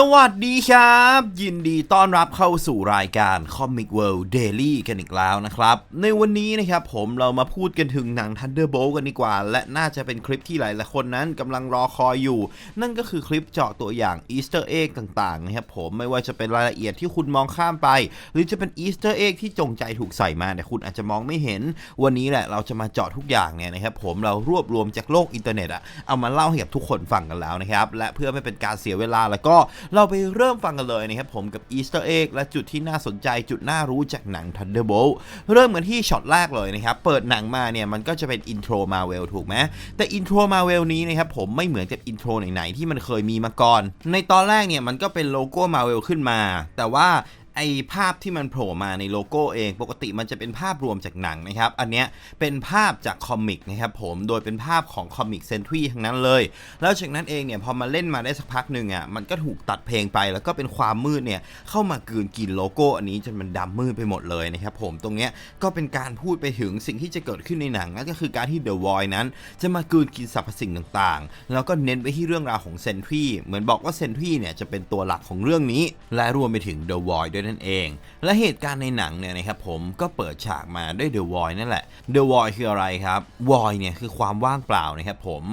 สวัสดีครับ ยินดีต้อนรับเข้าสู่รายการ Comic World Daily กันอีกแล้วนะครับ ในวันนี้นะครับผมเรามาพูดกันถึงหนัง Thunderbolt กันดีกว่า และน่าจะเป็นคลิปที่หลายๆคนนั้นกำลังรอคอยอยู่ นั่นก็คือคลิปเจาะตัวอย่าง Easter Egg ต่างๆนะครับผมไม่ว่าจะเป็นรายละเอียดที่คุณมองข้ามไป หรือจะเป็น Easter Egg ที่จงใจถูกใส่มาแต่คุณอาจจะมองไม่เห็น วันนี้แหละเราจะมาเจาะทุกอย่างเนี่ยนะครับผมเรารวบรวมจากโลกอินเทอร์เน็ตอะเอามาเล่าให้กับทุกคนฟังกันแล้วนะครับและเพื่อไม่เป็นการเสียเวลาแล้วก็เราไปเริ่มฟังกันเลยนะครับผมกับ Easter Egg และจุดที่น่าสนใจจุดน่ารู้จากหนัง Thunderbolt เริ่มกันที่ช็อตแรกเลยนะครับเปิดหนังมาเนี่ยมันก็จะเป็นอินโทรมาเวลถูกไหมแต่อินโทรมาเวลนี้นะครับผมไม่เหมือนกับอินโทรไหนๆที่มันเคยมีมาก่อน ในตอนแรกเนี่ยมันก็เป็นโลโก้มาเวลขึ้นมา แต่ว่า ไอภาพที่มันโผล่มาในโลโก้เอง ปกติมันจะเป็นภาพรวมจากหนังนะครับ อันเนี้ยเป็นภาพจากคอมิกนะครับผมโดยเป็นภาพของคอมิกเซนทรีทั้งนั้นเลย แล้วจากนั้นเองเนี่ยพอมาเล่นมาได้สักพักหนึ่งอะมันก็ถูกตัดเพลงไป แล้วก็เป็นความมืดเนี่ยเข้ามากืนกินโลโก้อันนี้จนมันดำมืดไปหมดเลยนะครับผมตรงเนี้ยก็เป็นการพูดไปถึงสิ่งที่จะเกิดขึ้นในหนังนั่นก็คือการที่เดอะวอยนั้น จะมากืนกินสรรพสิ่งต่างๆ แล้วก็เน้นไปที่เรื่องราวของเซนทรีเหมือนบอกว่าเซนทรีเนี่ยจะเป็นตัวหลักของเรื่องนี้ และรวมไปถึงเดอะวอยด้วยนั่นเอง และเหตุการณ์ในหนังเนี่ยนะครับผมก็เปิดฉากมาด้วย The Void นั่นแหละ The Void คืออะไรครับ Void เนี่ยคือความว่างเปล่านะครับผม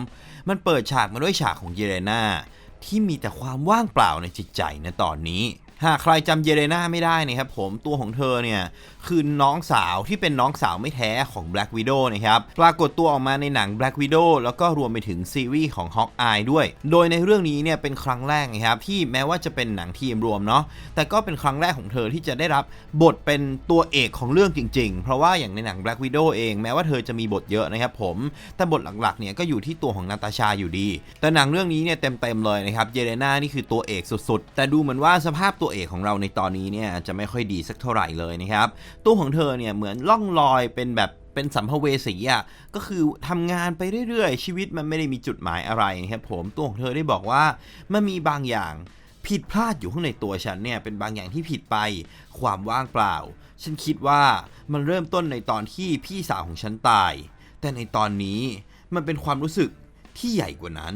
มันเปิดฉากมาด้วยฉากของเยเลนาที่มีแต่ความว่างเปล่าในจิตใจในตอนนี้ หากใครจำเยเลนาไม่ได้นะครับผมตัวของเธอเนี่ย คือน้องสาวที่เป็นน้องสาวไม่แท้ของ Black Widow นะครับ ปรากฏตัวออกมาในหนัง Black Widow แล้วก็รวมไปถึงซีรีส์ของ Hawkeye ด้วย โดยในเรื่องนี้เนี่ยเป็นครั้งแรกนะครับ ที่แม้ว่าจะเป็นหนังทีมรวมเนาะแต่ก็เป็นครั้งแรกของเธอที่จะได้รับบทเป็นตัวเอกของเรื่องจริง ๆ เพราะว่าอย่างในหนัง Black Widow เองแม้ว่าเธอจะมีบทเยอะนะครับผมแต่บทหลักๆเนี่ยก็อยู่ที่ตัวของนาตาชาอยู่ดี แต่หนังเรื่องนี้เนี่ยเต็มๆเลยนะครับเยเลนานี่คือตัวเอกสุดๆ แต่ดูเหมือนว่าสภาพตัวเอกของเราในตอนนี้เนี่ยจะไม่ค่อยดีสักเท่าไหร่เลยนะครับตัวของเธอเนี่ยเหมือนล่องลอยเป็นแบบเป็นสัมภเวสีอะก็คือทำงานไปเรื่อยๆ ชีวิตมันไม่ได้มีจุดหมายอะไรนะครับผมตัวของเธอได้บอกว่ามันมีบางอย่างผิดพลาดอยู่ข้างในตัวฉันเนี่ยเป็นบางอย่างที่ผิดไปความว่างเปล่า ฉันคิดว่ามันเริ่มต้นในตอนที่พี่สาวของฉันตาย แต่ในตอนนี้มันเป็นความรู้สึกที่ใหญ่กว่านั้น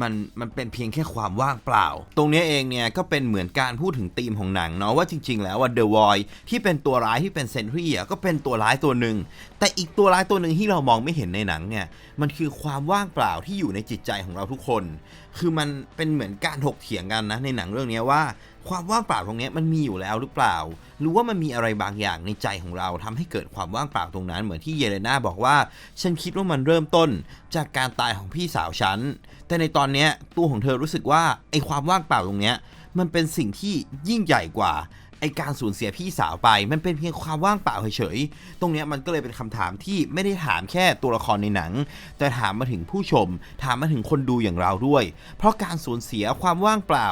มันมันเป็นเพียงแค่ความว่างเปล่า ตรงนี้เองเนี่ยก็เป็นเหมือนการพูดถึงธีมของหนังเนาะว่าจริง ๆ แล้วว่าเดอะวอยที่เป็นตัวร้ายที่เป็นเซนทรีอะก็เป็นตัวร้ายตัวหนึ่งแต่อีกตัวร้ายตัวหนึ่งที่เรามองไม่เห็นในหนังเนี่ยมันคือความว่างเปล่าที่อยู่ในจิตใจของเราทุกคน คือมันเป็นเหมือนการถกเถียงกันนะในหนังเรื่องนี้ว่า ความว่างเปล่าตรงนี้มันมีอยู่แล้วหรือเปล่า หรือว่ามันมีอะไรบางอย่างในใจของเราทำให้เกิดความว่างเปล่าตรงนั้นเหมือนที่เยเลนาบอกว่า ฉันคิดว่ามันเริ่มต้นจากการตายของพี่สาวฉัน แต่ในตอนนี้ตัวของเธอรู้สึกว่าไอ้ความว่างเปล่าตรงนี้มันเป็นสิ่งที่ยิ่งใหญ่กว่า ไอการสูญเสียพี่สาวไป มันเป็นเพียงความว่างเปล่าเฉยๆ ตรงเนี้ยมันก็เลยเป็นคำถามที่ไม่ได้ถามแค่ตัวละครในหนัง แต่ถามมาถึงผู้ชม ถามมาถึงคนดูอย่างเราด้วย เพราะการสูญเสียความว่างเปล่า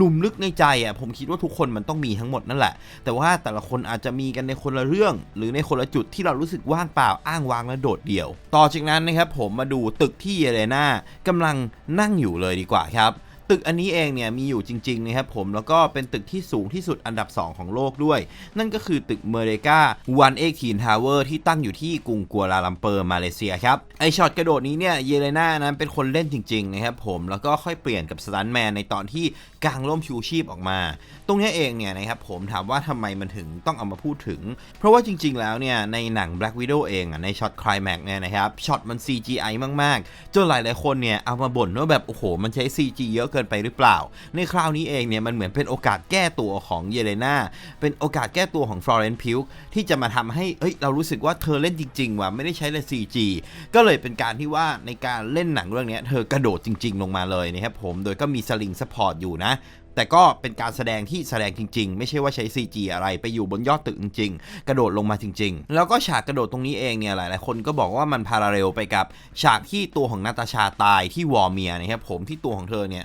ลุมลึกในใจอะผมคิดว่าทุกคนมันต้องมีทั้งหมดนั่นแหละ แต่ว่าแต่ละคนอาจจะมีกันในคนละเรื่อง หรือในคนละจุดที่เรารู้สึกว่างเปล่าอ้างว้างและโดดเดี่ยว ต่อจากนั้นนะครับผมมาดูตึกที่เยเลนากำลังนั่งอยู่เลยดีกว่าครับ ตึกอันนี้เองเนี่ยมีอยู่จริงๆนะครับผมแล้วก็เป็นตึกที่สูงที่สุดอันดับ 2 ของโลกด้วย นั่นก็คือตึกเมเรกาวันเอ็กทีนทาวเวอร์ที่ตั้งอยู่ที่กรุงกัวลาลัมเปอร์มาเลเซียครับไอช็อตกระโดดนี้เนี่ยเยเลนานั้นเป็นคนเล่นจริงๆนะครับผมแล้วก็ค่อยเปลี่ยนกับสตันแมนในตอนที่ กางร่มชูชีพออกมา ตรงนี้เองเนี่ยนะครับผมถามว่าทำไมมันถึงต้องเอามาพูดถึง เพราะว่าจริง ๆ แล้วเนี่ยในหนัง Black Widow เองอะในช็อตคลายแม็กเนี่ยนะครับช็อตมัน CGI มากๆ จนหลายๆคนเนี่ยเอามาบ่นว่าแบบโอ้โห มันใช้ CG เยอะเกินไปหรือเปล่า ในคราวนี้เองเนี่ยมันเหมือนเป็นโอกาสแก้ตัวของเยเลนาเป็นโอกาสแก้ตัวของฟลอเรนพิวที่จะมาทำให้เอ้ยเรารู้สึกว่าเธอเล่นจริง ๆ ว่ะไม่ได้ใช้เลย CG ก็เลยเป็นการที่ว่าในการเล่นหนังเรื่องนี้เธอกระโดดจริง ๆ ลงมาเลยนะครับผมโดยก็มีสลิงสปอร์ตอยู่นะแต่ก็เป็นการแสดงที่แสดงจริง ๆ ไม่ใช่ว่าใช้ CG อะไรไปอยู่บนยอดตึกจริง ๆ กระโดดลงมาจริง ๆ แล้วก็ฉากกระโดดตรงนี้เองเนี่ยหลายๆ คนก็บอกว่ามันพาราเรลไปกับฉากที่ตัวของนาตาชาตายที่วอร์เมียนะครับผมที่ตัวของเธอเนี่ย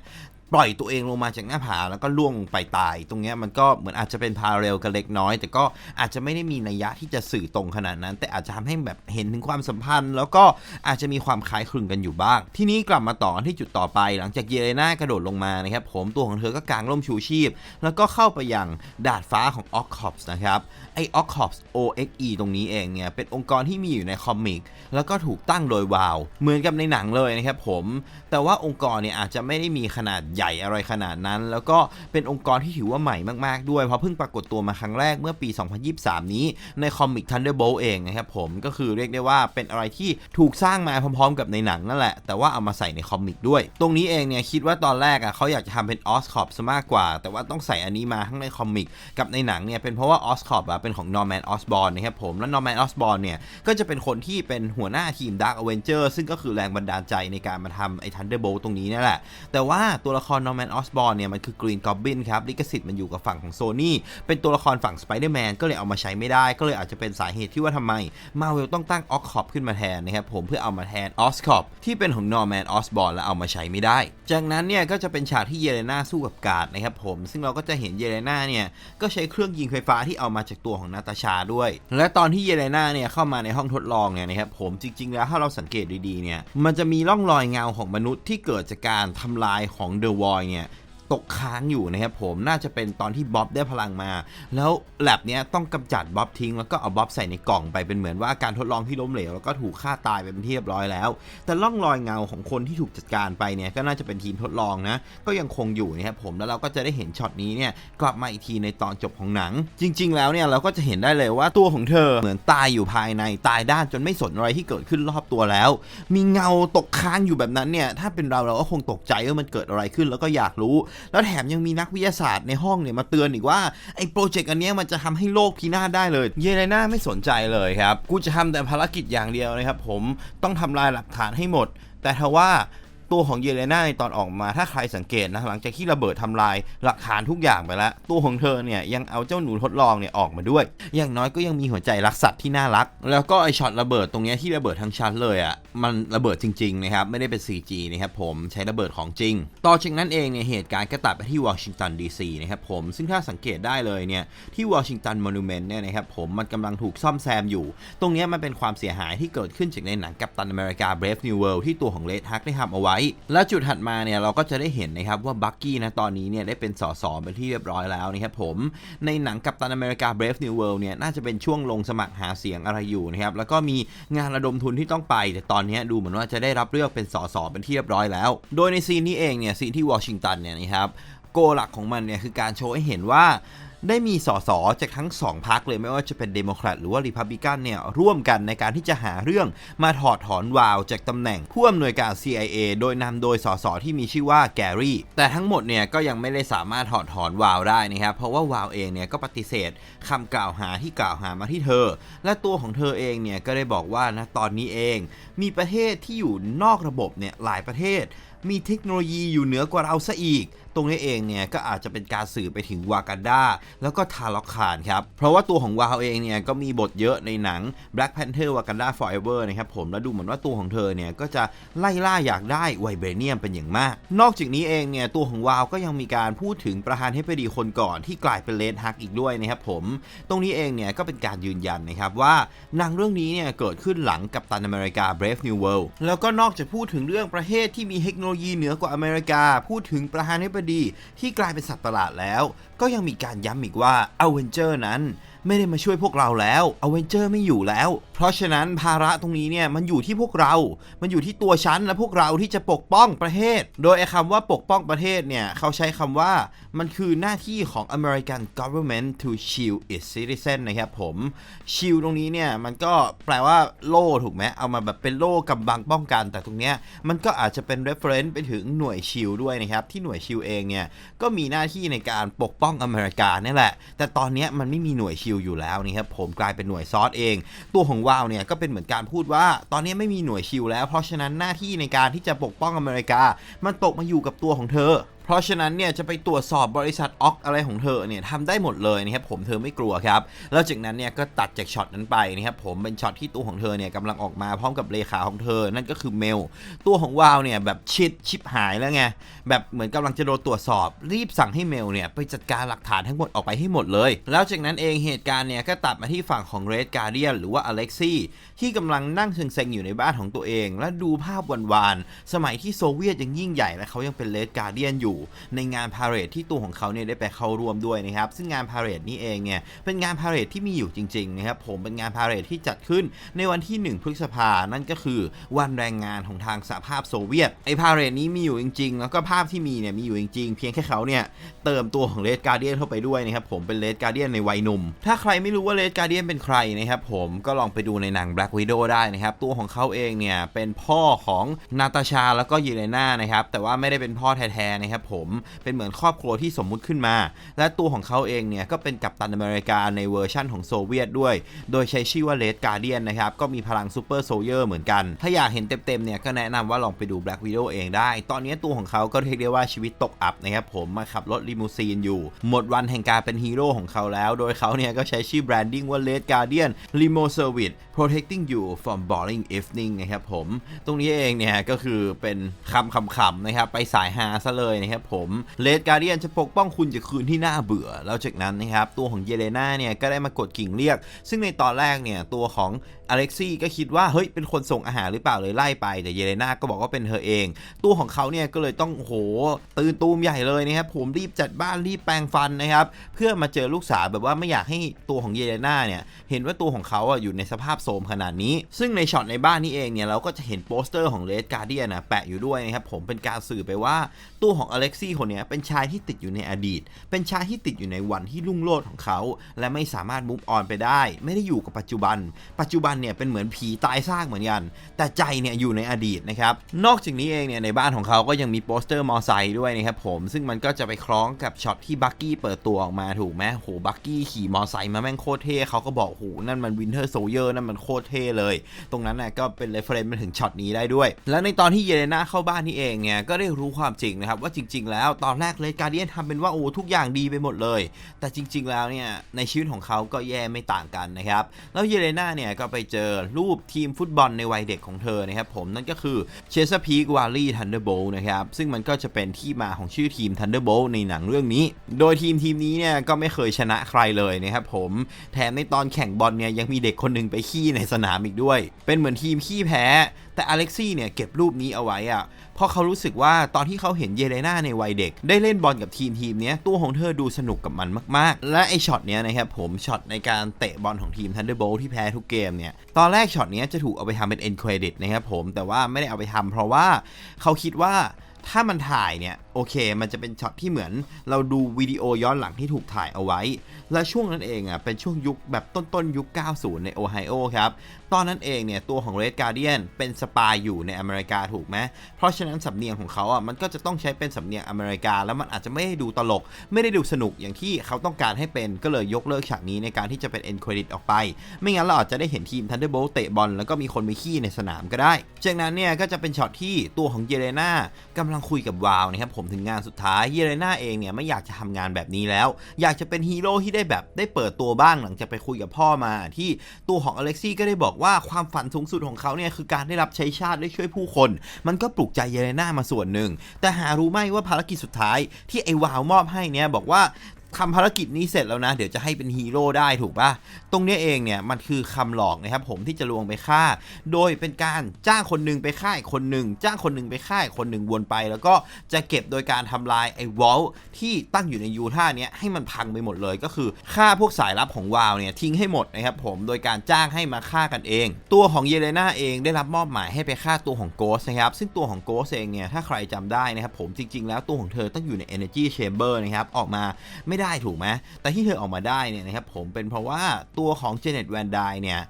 ปล่อยตัวเองลงมาจากหน้าผาแล้วก็ล่วงลงไปตาย ตรงเนี้ยมันก็เหมือนอาจจะเป็นพาราเรลกันเล็กน้อย แต่ก็อาจจะไม่ได้มีนัยยะที่จะสื่อตรงขนาดนั้น แต่อาจจะทำให้แบบเห็นถึงความสัมพันธ์ แล้วก็อาจจะมีความคล้ายคลึงกันอยู่บ้าง ที่นี้กลับมาต่อที่จุดต่อไป หลังจากเยเลนากระโดดลงมานะครับผมตัวของเธอก็กางร่มชูชีพ แล้วก็เข้าไปยังดาดฟ้าของออคคอปส์นะครับไอออคคอปส์ OXE ตรงนี้เองเนี่ยเป็นองค์กรที่มีอยู่ในคอมิกแล้วก็ถูกตั้งโดยวาวเหมือนกับในหนังเลยนะครับผมแต่ว่าองค์กรเนี่ยอาจจะไม่ได้มีขนาดใหญ่อะไรขนาดนั้น แล้วก็เป็นองค์กรที่ถือว่าใหม่มากๆด้วย เพราะเพิ่งปรากฏตัวมาครั้งแรกเมื่อปี 2023 นี้ในคอมิก Thunderbolt เองนะครับผมก็คือเรียกได้ว่าเป็นอะไรที่ถูกสร้างมาพร้อมๆ กับในหนังนั่นแหละ แต่ว่าเอามาใส่ในคอมิกด้วย ตรงนี้เองเนี่ยคิดว่าตอนแรกอะเขาอยากจะทำเป็นออสคอปซะมากกว่า แต่ว่าต้องใส่อันนี้มาทั้งในคอมิกกับในหนังเนี่ยเป็นเพราะว่าออสคอปอะเป็นของนอร์แมนออสบอร์นะครับผมแล้วนอร์แมนออสบอร์เนี่ยก็จะเป็นคนที่เป็นหัวหน้าทีม Dark Avenger ซึ่งก็คือแรงบันดาลใจในการมาทำไอ้ Thunderbolt ตรงนี้นี่แหละแต่ว่าตัวละคครนอร์แมนออสบอร์เนี่ยมันคือ Green Goblin ครับลิขสิทธิ์มันอยู่กับฝั่งของ Sony เป็นตัวละครฝั่ง Spider-Man ก็เลยเอามาใช้ไม่ได้ ก็เลยอาจจะเป็นสาเหตุที่ว่าทำไม Marvel ต้องตั้ง o s c o p ขึ้นมาแทนนะครับผมเพื่อเอามาแทน o s c o p ที่เป็นของ Norman Osborn แล้วเอามาใช้ไม่ได้ จากนั้นเนี่ยก็จะเป็นฉากที่เยเลนาสู้กับกาดนะครับผมซึ่งเราก็จะเห็นเยเลนาเนี่ยก็ใช้เครื่องยิงไฟฟ้าที่เอามาจากตัวของนาตาชาด้วย และตอนที่เยเลนาเนี่ยเข้ามาในห้องทดลองเนี่ยนะครับผมจริง ๆ แล้วถ้าเราสังเกตดีๆเนี่ยมันจะมีร่องรอยเงาของมนุษย์ที่เกิดจากการทำลายของเดอะวอยเนี่ย ตกค้างอยู่นะครับผมน่าจะเป็นตอนที่บ๊อบได้พลังมา แล้วแลบเนี้ยต้องกำจัดบ๊อบทิ้งแล้วก็เอาบ๊อบใส่ในกล่องไปเป็นเหมือนว่าการทดลองที่ล้มเหลวแล้วก็ถูกฆ่าตายไปเป็นที่เรียบร้อยแล้ว แต่ร่องรอยเงาของคนที่ถูกจัดการไปเนี่ยก็น่าจะเป็นทีมทดลองนะก็ยังคงอยู่นะครับผมแล้วเราก็จะได้เห็นช็อตนี้เนี่ยกลับมาอีกทีในตอนจบของหนัง จริง ๆ แล้วเนี่ยเราก็จะเห็นได้เลยว่าตัวของเธอเหมือนตายอยู่ภายในตายด้านจนไม่สนอะไรที่เกิดขึ้นรอบตัวแล้ว มีเงาตกค้างอยู่แบบนั้นเนี่ยถ้าเป็นเราเราก็คงตกใจว่ามันเกิดอะไรขึ้นแล้วก็อยากรู้แล้วแถมยังมีนักวิทยาศาสตร์ในห้องเนี่ยมาเตือนอีกว่าไอ้โปรเจกต์อันนี้มันจะทำให้โลกพินาศได้เลย เยเลน่าไม่สนใจเลยครับ กูจะทำแต่ภารกิจอย่างเดียวนะครับผมต้องทำลายหลักฐานให้หมด แต่ทว่า ตัวของเยเลนาในตอนออกมาถ้าใครสังเกตนะหลังจากที่ระเบิดทำลายหลักฐานทุกอย่างไปแล้ว ตัวของเธอเนี่ยยังเอาเจ้าหนูทดลองเนี่ยออกมาด้วย อย่างน้อยก็ยังมีหัวใจรักสัตว์ที่น่ารัก แล้วก็ไอช็อตระเบิดตรงเนี้ยที่ระเบิดทั้งชั้นเลยอะ่ะมันระเบิดจริงๆนะครับไม่ได้เป็น CG นะครับผมใช้ระเบิดของจริง ต่อจากนั้นเองเนี่ยเหตุการณ์ก็ตัดไปที่วอชิงตันดีซีนะครับผมซึ่งถ้าสังเกตได้เลยเนี่ยที่วอชิงตันมอนูเมนต์เนี่ยนะครับผมมันกำลังถูกซ่อมแซมอยู่ ตรงเนี้ยมันเป็นความเสียหายที่เกิดขึ้นจากในหนังกัปตันอเมริกา Brave New World ที่ตัวของเลดฮักได้ทำเอาไว้และจุดถัดมาเนี่ยเราก็จะได้เห็นนะครับว่าบักกี้นะตอนนี้เนี่ยได้เป็นสสเป็นที่เรียบร้อยแล้วนะครับผมในหนังกัปตันอเมริกา Brave New World เนี่ยน่าจะเป็นช่วงลงสมัครหาเสียงอะไรอยู่นะครับแล้วก็มีงานระดมทุนที่ต้องไป แต่ตอนนี้ดูเหมือนว่าจะได้รับเลือกเป็นสสเป็นที่เรียบร้อยแล้ว โดยในซีนนี้เองเนี่ยซีนที่วอชิงตันเนี่ยนะครับโกหลักของมันเนี่ยคือการโชว์ให้เห็นว่า ได้มีสสจากทั้งสองพรรคเลยไม่ว่าจะเป็นเดโมแครตหรือว่าริพับลิกันเนี่ยร่วมกันในการที่จะหาเรื่องมาถอดถอนวาวจากตำแหน่งผู้อำนวยการ CIA โดยนำโดยสสที่มีชื่อว่าแกรี่แต่ทั้งหมดเนี่ยก็ยังไม่ได้สามารถถอดถอนวาวได้นะครับเพราะว่าวาวเองเนี่ยก็ปฏิเสธคำกล่าวหาที่กล่าวหามาที่เธอ และตัวของเธอเองเนี่ยก็ได้บอกว่านะตอนนี้เอง มีประเทศที่อยู่นอกระบบเนี่ยหลายประเทศมีเทคโนโลยีอยู่เหนือกว่าเราซะอีก ตรงนี้เองเนี่ยก็อาจจะเป็นการสื่อไปถึงวากันดาแล้วก็ทาล็อกคานครับ เพราะว่าตัวของวาวเองเนี่ยก็มีบทเยอะในหนัง Black Panther Wakanda Forever นะครับผมแล้วดูเหมือนว่าตัวของเธอเนี่ยก็จะไล่ล่าอยากได้ไวเบรเนียมเป็นอย่างมาก นอกจากนี้เองเนี่ยตัวของวาวก็ยังมีการพูดถึงประธานเทพดีคนก่อนที่กลายเป็นเลดฮักอีกด้วยนะครับผม ตรงนี้เองเนี่ยก็เป็นการยืนยันนะครับว่าหนังเรื่องนี้เนี่ยเกิดขึ้นหลังกับตันอเมริกา Brave New World แล้วก็นอกจากพูดถึงเรื่องประเทศที่มีเทคโนโลยีเหนือกว่าอเมริกา พูดถึงประธานาธิบดีที่กลายเป็นสัตว์ประหลาดแล้ว ก็ยังมีการย้ำอีกว่าอเวนเจอร์นั้นไม่ได้มาช่วยพวกเราแล้วอเวนเจอร์ไม่อยู่แล้ว เพราะฉะนั้นภาระตรงนี้เนี่ยมันอยู่ที่พวกเรา มันอยู่ที่ตัวฉันและพวกเราที่จะปกป้องประเทศ โดยไอ้คำว่าปกป้องประเทศเนี่ยเขาใช้คำว่า มันคือหน้าที่ของ American government to shield its citizen นะครับผม shield ตรงนี้เนี่ยมันก็แปลว่าโล่ถูกไหมเอามาแบบเป็นโล่กำบังป้องกัน แต่ตรงเนี้ยมันก็อาจจะเป็น reference ไปถึงหน่วย shield ด้วยนะครับ ที่หน่วย shield เองเนี่ยก็มีหน้าที่ในการปกป้องอเมริกาเนี่ยแหละ แต่ตอนนี้มันไม่มีหน่วย shield อยู่แล้วนะครับผมกลายเป็นหน่วยซอสเอง ตัวของวาวเนี่ยก็เป็นเหมือนการพูดว่า ตอนนี้ไม่มีหน่วยชิลแล้ว เพราะฉะนั้นหน้าที่ในการที่จะปกป้องอเมริกา มันตกมาอยู่กับตัวของเธอ เพราะฉะนั้นเนี่ยจะไปตรวจสอบบริษัทออกอะไรของเธอเนี่ยทำได้หมดเลยนะครับผมเธอไม่กลัวครับแล้วจากนั้นเนี่ยก็ตัดจากช็อตนั้นไปนะครับผมเป็นช็อตที่ตัวของเธอเนี่ยกำลังออกมาพร้อมกับเลขาของเธอ นั่นก็คือเมล ตัวของวาวเนี่ยแบบชิดชิบหายแล้วไงแบบเหมือนกำลังจะโดนตรวจสอบ รีบสั่งให้เมลเนี่ยไปจัดการหลักฐานทั้งหมดออกไปให้หมดเลย แล้วจากนั้นเองเหตุการณ์เนี่ยก็ตัดมาที่ฝั่งของเรดการเดียนหรือว่าอเล็กซี่ที่กำลังนั่งเซ็งๆอยู่ในบ้านของตัวเอง และดูภาพวานๆสมัยที่โซเวียตยังยิ่งใหญ่และเขายังเป็นเรดการเดียนอยู่อยู่ในงานพาเหรดที่ตัวของเขาเนี่ยได้ไปเข้าร่วมด้วยนะครับซึ่งงานพาเหรดนี้เองเนี่ยเป็นงานพาเหรดที่มีอยู่จริงๆนะครับผมเป็นงานพาเหรดที่จัดขึ้นในวันที่ 1 พฤษภานั่นก็คือวันแรงงานของทางสหภาพโซเวียตไอพาเหรดนี้มีอยู่จริง ๆ แล้วก็ภาพที่มีเนี่ยมีอยู่จริงๆ เพียงแค่เขาเนี่ยเติมตัวของเลดการเดียนเข้าไปด้วยนะครับผมเป็นเลดการเดียนในวัยหนุ่ม ถ้าใครไม่รู้ว่าเลดการเดียนเป็นใครนะครับผมก็ลองไปดูในหนัง Black Widow ได้นะครับตัวของเขาเองเนี่ยเป็นพ่อของนาตาชาแล้วก็เยเลนานะครับแต่ว่าไม่ได้เป็นพ่อแท้ๆนะครับผมเป็นเหมือนครอบครัวที่สมมุติขึ้นมา และตัวของเขาเองเนี่ยก็เป็นกัปตันอเมริกาในเวอร์ชั่นของโซเวียตด้วย โดยใช้ชื่อว่าเลดการเดียนนะครับก็มีพลังซูเปอร์โซเยอร์เหมือนกัน ถ้าอยากเห็นเต็มๆเนี่ยก็แนะนำว่าลองไปดู Black Widow เองได้ ตอนนี้ตัวของเขาก็เรียกได้ว่าชีวิตตกอับนะครับผมมาขับรถลิมูซีนอยู่ หมดวันแห่งการเป็นฮีโร่ของเขาแล้ว โดยเขาเนี่ยก็ใช้ชื่อแบรนดิ้งว่า Red Guardian Limo Service protecting you from boring evening นะครับผม ตรงนี้เองเนี่ยก็คือเป็นคำคำๆนะครับไปสายฮาซะเลยนะครับผม Red Guardian จะปกป้องคุณจากคืนที่น่าเบื่อ แล้วจากนั้นนะครับตัวของเยเลนาเนี่ยก็ได้มากดกิ่งเรียก ซึ่งในตอนแรกเนี่ยตัวของอเล็กซี่ก็คิดว่าเฮ้ยเป็นคนส่งอาหารหรือเปล่าเลยไล่ไป แต่เยเลนาก็บอกว่าเป็นเธอเอง ตัวของเขาเนี่ยก็เลยต้องโหตื่นตูมใหญ่เลยนะครับผมรีบจัดบ้านรีบแปรงฟันนะครับเพื่อมาเจอลูกสาวแบบว่าไม่อยากให้ตัวของเยเลนาเนี่ยเห็นว่าตัวของเขาอะอยู่ในสภาพโทรมขนาดนี้ ซึ่งในช็อตในบ้านนี้เองเนี่ยเราก็จะเห็นโปสเตอร์ของเลดการ์เดียนนะแปะอยู่ด้วยนะครับผมเป็นการสื่อไปว่าตัวของอเล็กซี่คนนี้เป็นชายที่ติดอยู่ในอดีต เป็นชายที่ติดอยู่ในวันที่รุ่งโรจน์ของเขา และไม่สามารถมุฟออนไปได้ ไม่ได้อยู่กับปัจจุบัน ปัจจุบันเนี่ยเป็นเหมือนผีตายซากเหมือนกัน แต่ใจเนี่ยอยู่ในอดีตนะครับ นอกจากนี้เองเนี่ยในบ้านของเขาก็ยังมีโปสเตอร์มอไซค์ด้วยนะครับผม ซึ่งมันก็จะไปคล้องกับช็อตที่บักกี้เปิดตัวออกมาถูกไหมโหบักกี้ขี่มอไซค์มาแม่งโคตรเท่เขาก็บอกโหนั่นมันวินเทอร์โซเยอร์นั่นมันโคตรเท่เลย ตรงนั้นน่ะก็เป็นเรฟเฟรนซ์มาถึงช็อตนี้ได้ด้วย แล้วในตอนที่เยเลนาเข้าบ้านนี่เองเนี่ยก็ได้รู้ความจริงนะครับว่าจริง ๆ แล้วตอนแรกเลดการเดียนทำเป็นว่าโอ้ทุกอย่างดีไปหมดเลย แต่จริง ๆ แล้วเนี่ยในชีวิตของเขาก็แย่ไม่ต่างกันนะครับแล้วเยเลนาเนี่ยก็ไปเจอรูปทีมฟุตบอลในวัยเด็กของเธอนะครับผมนั่นก็คือเชสพีกวาลีทันเดอร์โบลนะครับซึ่งมันก็จะเป็นที่มาของชื่อทีมทันเดอร์โบลในหนังเรื่องนี้ โดยทีมทีมนี้เนี่ยก็ไม่เคยชนะใครเลยนะครับผมแถมในตอนแข่งบอลเนี่ยยังมีเด็กคนหนึ่งไปขี้ในสนามอีกด้วย เป็นเหมือนทีมขี้แพ้ แต่อเล็กซี่เนี่ยเก็บรูปนี้เอาไว้อะ เพราะเขารู้สึกว่าตอนที่เขาเห็นเยเลนาในวัยเด็ก ได้เล่นบอลกับทีมทีมนี้ตัวของเธอดูสนุกกับมันมาก ๆ และไอช็อตเนี้ยนะครับผมช็อตในการเตะบอลของทีมทันเดอร์โบลที่แพ้ทุกเกมเนี่ยตอนแรกช็อตเนี้ยจะถูกเอาไปทำเป็นเอ็นเครดิตนะครับผมแต่ว่าไม่ได้เอาไปทำเพราะว่าเขาคิดว่าถ้ามันถ่ายเนี่ย โอเค มันจะเป็นช็อตที่เหมือน เราดูวิดีโอย้อนหลังที่ถูกถ่ายเอาไว้ และช่วงนั้นเองอะเป็นช่วงยุคแบบต้นๆยุค 90 ในโอไฮโอครับ ตอนนั้นเองเนี่ยตัวของ Red Guardian เป็นสปายอยู่ในอเมริกาถูกไหมเพราะฉะนั้นสำเนียงของเขาอะมันก็จะต้องใช้เป็นสำเนียงอเมริกา แล้วมันอาจจะไม่ได้ดูตลก ไม่ได้ดูสนุกอย่างที่เขาต้องการให้เป็นก็เลยยกเลิกฉากนี้ในการที่จะเป็น end credit ออกไป ไม่งั้นเราอาจจะได้เห็นทีม Thunderbolt เตะบอลแล้วก็มีคนไปขี้ในสนามก็ได้จากนั้นเนี่ยก็จะเป็นช็อตที่ตัวของเยเลนากำลังคุยกับวาวนะครับผมถึงงานสุดท้ายเยเลนาเองเนี่ยไม่อยากจะทำงานแบบนี้แล้ว อยากจะเป็นฮีโร่ที่ได้แบบได้เปิดตัวบ้างหลังจากไปคุยกับพ่อมา ที่ตัวของอเล็กซี่ก็ได้บอกว่าความฝันสูงสุดของเขาเนี่ยคือการได้รับใช้ชาติได้ช่วยผู้คน มันก็ปลุกใจเยเลนามาส่วนหนึ่ง แต่หารู้ไหมว่าภารกิจสุดท้ายที่ไอ้วาวมอบให้เนี่ยบอกว่า ทำภารกิจนี้เสร็จแล้วนะ เดี๋ยวจะให้เป็นฮีโร่ได้ถูกปะตรงนี้เองเนี่ยมันคือคำหลอกนะครับผมที่จะลวงไปฆ่า โดยเป็นการจ้างคนหนึ่งไปฆ่าอีกคนหนึ่งจ้างคนหนึ่งไปฆ่าอีกคนหนึ่งวนไป แล้วก็จะเก็บโดยการทำลายไอ้วอลที่ตั้งอยู่ในยูท่าเนี้ยให้มันพังไปหมดเลยก็คือฆ่าพวกสายลับของวาวเนี่ยทิ้งให้หมดนะครับผมโดยการจ้างให้มาฆ่ากันเอง ตัวของเยเลนาเองได้รับมอบหมายให้ไปฆ่าตัวของโกสนะครับซึ่งตัวของโกสเองเนี่ยถ้าใครจำได้นะครับผมจริงๆ แล้วตัวของเธอต้องอยู่ใน energy chamber นะครับออกมาไม่ได้ถูกไหมแต่ที่เธอออกมาได้เนี่ยนะครับผมเป็นเพราะว่าตัวของเจเน็ตแวนไดเนี่ย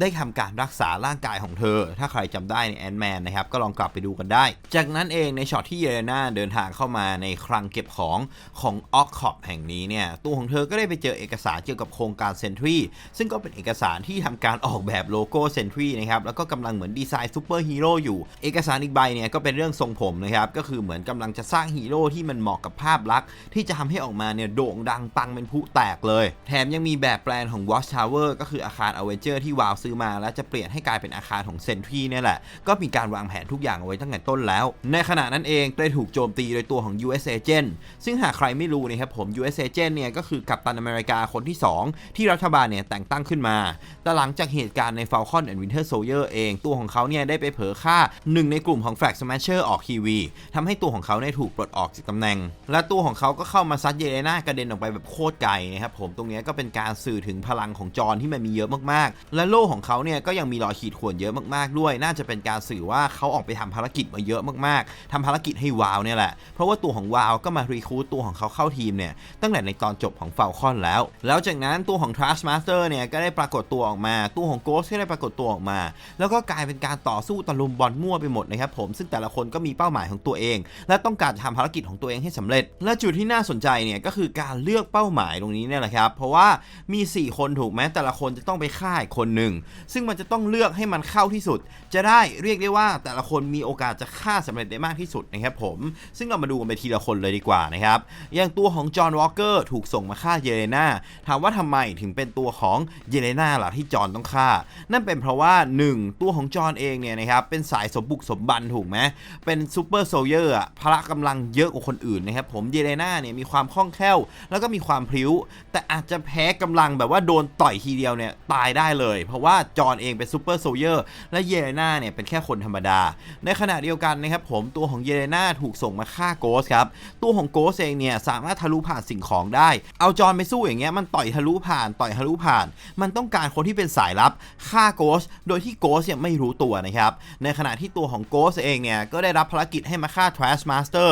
ได้ทำการรักษาร่างกายของเธอ ถ้าใครจำได้ในแอนด์แมนนะครับก็ลองกลับไปดูกันได้ จากนั้นเองในช็อตที่เยเลนาเดินทางเข้ามาในคลังเก็บของของออกคอปแห่งนี้เนี่ยตัวของเธอก็ได้ไปเจอเอกสารเกี่ยวกับโครงการเซนทรีซึ่งก็เป็นเอกสารที่ทำการออกแบบโลโก้เซนทรีนะครับแล้วก็กำลังเหมือนดีไซน์ซูเปอร์ฮีโร่อยู่ เอกสารอีกใบเนี่ยก็เป็นเรื่องทรงผมนะครับก็คือเหมือนกำลังจะสร้างฮีโร่ที่มันเหมาะกับภาพลักษณ์ที่จะทำให้ออกมาเนี่ยโด่งงดังปังเป็นผู้แตกเลย แถมยังมีแบบแปลนของ Watch Tower ก็คืออาคาร a v e n g e r ที่วาวซื้อมา แล้วจะเปลี่ยนให้กลายเป็นอาคารของ Sentry เนี่ยแหละ ก็มีการวางแผนทุกอย่างเอาไว้ตั้งแต่ต้นแล้ว ในขณะนั้นเองได้ถูกโจมตีโดยตัวของ US Agent ซึ่งหากใครไม่รู้นะครับผม US Agent เนี่ยก็คือกัปตันอเมริกาคนที่ 2 ที่รัฐบาลเนี่ยแต่งตั้งขึ้นมา แต่หลังจากเหตุการณ์ใน Falcon and Winter Soldier เองตัวของเขาเนี่ยได้ไปเผลอฆ่าหนึ่งในกลุ่มของ Flag Smasher ออกทีวีทำให้ตัวของเขาเนี่ยถูกปลดออกจากตำแหน่ง และตัวของเขาก็เข้ามาซัดเยเลนากระเด็นออกไปแบบโคตรไกลนะครับผมตรงนี้ก็เป็นการสื่อถึงพลังของจอนที่มันมีเยอะมากๆ และโล่ของเขาเนี่ยก็ยังมีรอยขีดข่วนเยอะมากๆด้วย น่าจะเป็นการสื่อว่าเขาออกไปทำภารกิจมาเยอะมากๆทำภารกิจให้วาวเนี่ยแหละ เพราะว่าตัวของวาวก็มารีคูดตัวของเขาเข้าทีมเนี่ยตั้งแต่ในตอนจบของเฟลคอนแล้ว แล้วจากนั้นตัวของ Trash Master เนี่ยก็ได้ปรากฏตัวออกมา ตัวของ Ghost ก็ได้ปรากฏตัวออกมา แล้วก็กลายเป็นการต่อสู้ตะลุมบอลมั่วไปหมดนะครับผมซึ่งแต่ละคนก็มีเป้าหมายของตัวเอง และต้องการจะทำภารกิจของตัวเองให้สำเร็จ และจุดที่น่าสนใจเนี่ยก็คือการเลือกเป้าหมายตรงนี้เนี่ยแหละครับ เพราะว่ามี 4 คนถูกไหมแต่ละคนจะต้องไปฆ่าอีกคนหนึ่ง ซึ่งมันจะต้องเลือกให้มันเข้าที่สุด จะได้เรียกได้ว่าแต่ละคนมีโอกาสจะฆ่าสำเร็จได้มากที่สุดนะครับผม ซึ่งเรามาดูกันไปทีละคนเลยดีกว่านะครับ อย่างตัวของจอห์นวอลเกอร์ถูกส่งมาฆ่าเยเลนาถามว่าทำไมถึงเป็นตัวของเยเลนาล่ะที่จอห์นต้องฆ่า นั่นเป็นเพราะว่า 1 ตัวของจอห์นเองเนี่ยนะครับเป็นสายสมบุกสมบันถูกไหมเป็นซูเปอร์โซเยอร์พละกำลังเยอะกว่าคนอื่นนะครับผมเยเลนาเนี่ยมีความคล่องแคล่วแล้วก็มีความพริ้ว แต่อาจจะแพ้กำลังแบบว่าโดนต่อยทีเดียวเนี่ยตายได้เลย เพราะว่าจอนเองเป็นซูเปอร์โซเยอร์และเยเลนาเนี่ยเป็นแค่คนธรรมดา ในขณะเดียวกันนะครับผมตัวของเยเลนาถูกส่งมาฆ่าโกสครับตัวของโกสเองเนี่ยสามารถทะลุผ่านสิ่งของได้ เอาจอนไปสู้อย่างเงี้ยมันต่อยทะลุผ่านต่อยทะลุผ่าน มันต้องการคนที่เป็นสายลับฆ่าโกสโดยที่โกสเนี่ยไม่รู้ตัวนะครับในขณะที่ตัวของโกสเองเนี่ยก็ได้รับภารกิจให้มาฆ่า Trash Master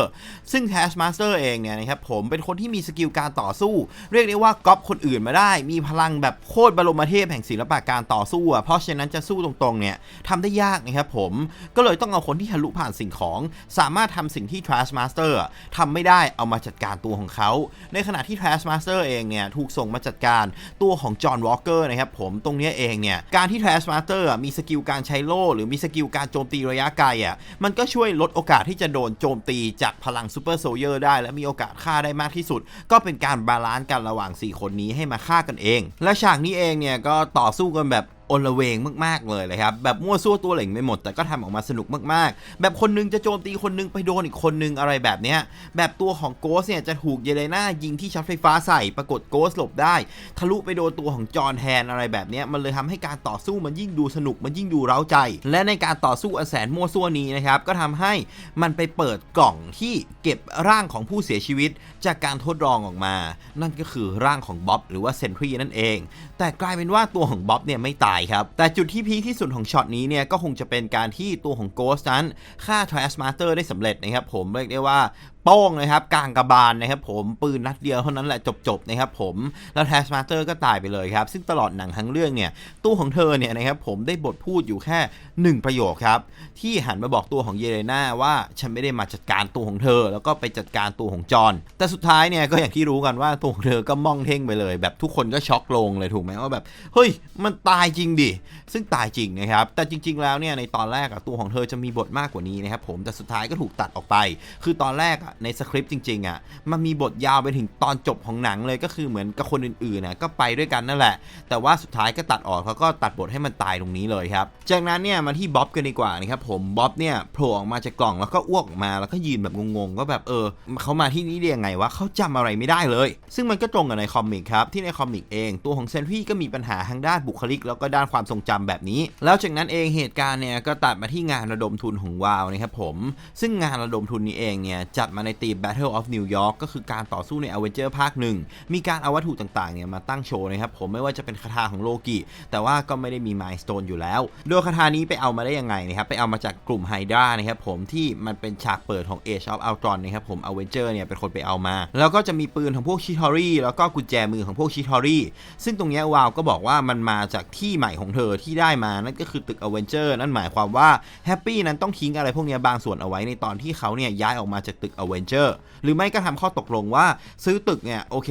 ซึ่ง Trash Master เองเนี่ยนะครับผมเป็นคนที่มีสกิลการต่อสู้ เรียกได้ว่าก๊อปคนอื่นมาได้ มีพลังแบบโคตรบรมเทพแห่งศิลปะการต่อสู้อะเพราะฉะนั้นจะสู้ตรงๆเนี่ยทำได้ยากนะครับผมก็เลยต้องเอาคนที่ทะลุผ่านสิ่งของ สามารถทำสิ่งที่ Trash Master อะทำไม่ได้เอามาจัดการตัวของเขา ในขณะที่ Trash Master เองเนี่ยถูกส่งมาจัดการตัวของจอห์นวอลเกอร์นะครับผมตรงนี้เองเนี่ยการที่ Trash Master อะมีสกิลการใช้โล่หรือมีสกิลการโจมตีระยะไกลอะมันก็ช่วยลดโอกาสที่จะโดนโจมตีจากพลังซูเปอร์โซเยอร์ได้ และมีโอกาสฆ่าได้มากที่สุด ก็เป็นการบาลานซ์กันระหว่าง 4 คนนี้ให้มาฆ่ากันเอง และฉากนี้เองเนี่ยก็ต่อสู้กันแบบ อนละเวงมากๆเลยเลยครับแบบมั่วซั่วตัวเหล่งไม่หมด แต่ก็ทำออกมาสนุกมากๆ แบบคนนึงจะโจมตีคนนึงไปโดนอีกคนนึงอะไรแบบเนี้ยแบบตัวของโกสเนี่ยจะถูกเยเลนายิงที่ช็อตไฟฟ้าใส่ปรากฏโกสหลบได้ ทะลุไปโดนตัวของจอห์นแทนอะไรแบบเนี้ยมันเลยทำให้การต่อสู้มันยิ่งดูสนุกมันยิ่งดูเร้าใจ และในการต่อสู้อันแสนมั่วซั่วนี้นะครับก็ทำให้มันไปเปิดกล่องที่เก็บร่างของผู้เสียชีวิต จากการทดลองออกมา นั่นก็คือร่างของบ๊อบหรือว่าเซนทรีนั่นเอง แต่กลายเป็นว่าตัวของบ๊อบเนี่ยไม่ตายครับ แต่จุดที่พีคที่สุดของช็อตนี้เนี่ยก็คงจะเป็นการที่ตัวของโกสนั้นฆ่าทรัสมาสเตอร์ได้สำเร็จนะครับผมเรียกได้ว่า โป้งนะครับกลางกระบาลนะครับผมปืนนัดเดียวเท่านั้นแหละจบๆนะครับผมแล้วแทสมาสเตอร์ก็ตายไปเลยครับ ซึ่งตลอดหนังทั้งเรื่องเนี่ยตัวของเธอเนี่ยนะครับผมได้บทพูดอยู่แค่หนึ่งประโยคครับ ที่หันมาบอกตัวของเยเลนาว่าฉันไม่ได้มาจัดการตัวของเธอ แล้วก็ไปจัดการตัวของจอห์นแต่สุดท้ายเนี่ยก็อย่างที่รู้กันว่าตัวของเธอก็มองเท่งไปเลย แบบทุกคนก็ช็อกลงเลยถูกไหมว่าแบบเฮ้ยมันตายจริงดิซึ่งตายจริงนะครับแต่จริง ๆ แล้วเนี่ยในตอนแรกอะตัวของเธอจะมีบทมากกว่านี้นะครับผมแต่สุดท้ายก็ถูกตัดออกไป คือตอนแรกอะในสคริปต์จริงๆอะมันมีบทยาวไปถึงตอนจบของหนังเลยก็คือเหมือนกับคนอื่นๆนะก็ไปด้วยกันนั่นแหละ แต่ว่าสุดท้ายก็ตัดออกเขาก็ตัดบทให้มันตายตรงนี้เลยครับจากนั้นเนี่ยมาที่บ๊อบกันดีกว่านะครับผมบ๊อบเนี่ยโผล่ออกมาจากกล่องแล้วก็อ้วกออกมาแล้วก็ยืนแบบงงๆก็แบบเออเขามาที่นี่ได้ยังไงวะเขาจำอะไรไม่ได้เลย ซึ่งมันก็ตรงกับในคอมิกครับที่ในคอมิกเองตัวของเซนทรีก็มีปัญหาทางด้านบุคลิก แล้วก็ด้านความทรงจำแบบนี้ แล้วจากนั้นเองเหตุการณ์เนี่ยก็ตัดมาที่งานระดมทุนของวาวนะครับผมซึ่งงานระดมทุนนี้เองเนี่ยจัดมาในทีม Battle of New York ก็คือการต่อสู้ใน Avenger ภาคหนึ่งมีการเอาวัตถุต่างๆเนี่ยมาตั้งโชว์นะครับผมไม่ว่าจะเป็นคาถาของโลกิ แต่ว่าก็ไม่ได้มี Milestone อยู่แล้ว โดยคาถานี้ไปเอามาได้ยังไงนะครับไปเอามาจากกลุ่มไฮดรานะครับผมที่มันเป็นฉากเปิดของ Age of Ultron นะครับผม Avenger เนี่ยเป็นคนไปเอามา แล้วก็จะมีปืนของพวกชิทอรี่แล้วก็กุญแจมือของพวกชิทอรี่ซึ่งตรงเนี้ยวาวก็บอกว่ามันมาจากที่ใหม่ของเธอที่ได้มานั่นก็คือตึก Avenger นั่นหมายความว่าแฮปปี้นั้นต้องทิ้งอะไรพวกนี้บางส่วนเอาไว้ในตอนที่เขาเนี่ยย้ายออกมาจากตึกวนเจอร์หรือไม่ก็ทำข้อตกลงว่าซื้อตึกเนี่ยโอเค